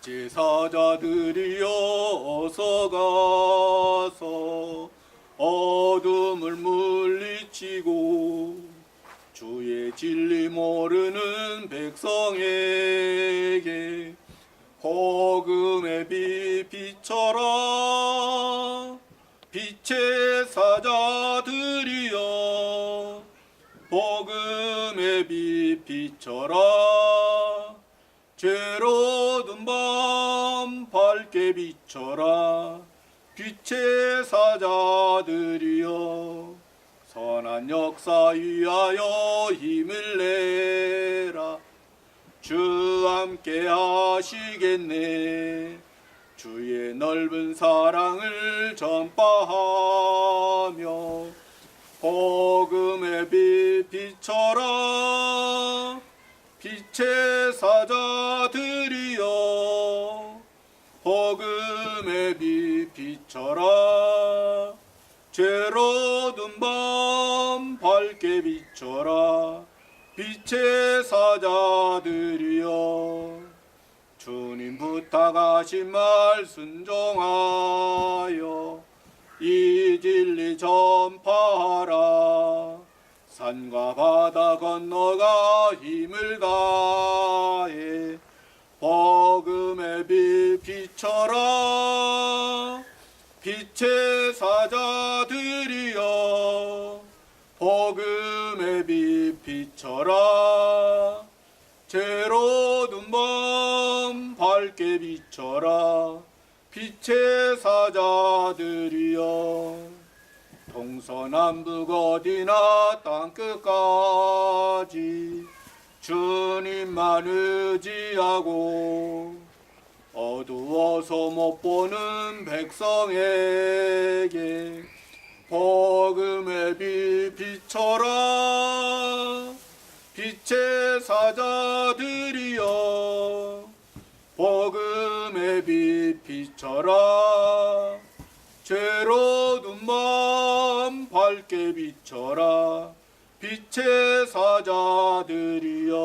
제 사자들이여 어서 가서 어둠을 물리치고 주의 진리 모르는 백성에게 복음의 빛 비춰라 빛의 사자들이여 복음의 빛 비춰라 죄로 든 밤 밝게 비춰라. 빛의 사자들이여 선한 역사 위하여 힘을 내라. 주 함께 하시겠네. 주의 넓은 사랑을 전파하며 복음의 빛 비춰라. 빛의 사자들이여 복음의 빛 비춰라 죄로 든밤 밝게 비춰라 빛의 사자들이여. 주님 부탁하신 말 순종하여 이 진리 전파하라. 산과 바다 건너가 힘을 다해 비춰라 빛의 사자들이여 복음의 빛 비춰라 죄로 눈밤 밝게 비춰라 빛의 사자들이여 동서남북 어디나 땅끝까지 주님만 의지하고 어두워서 못 보는 백성에게 복음의 빛 비춰라 빛의 사자들이여 복음의 빛 비춰라 죄로 눈만 밝게 비춰라 빛의 사자들이여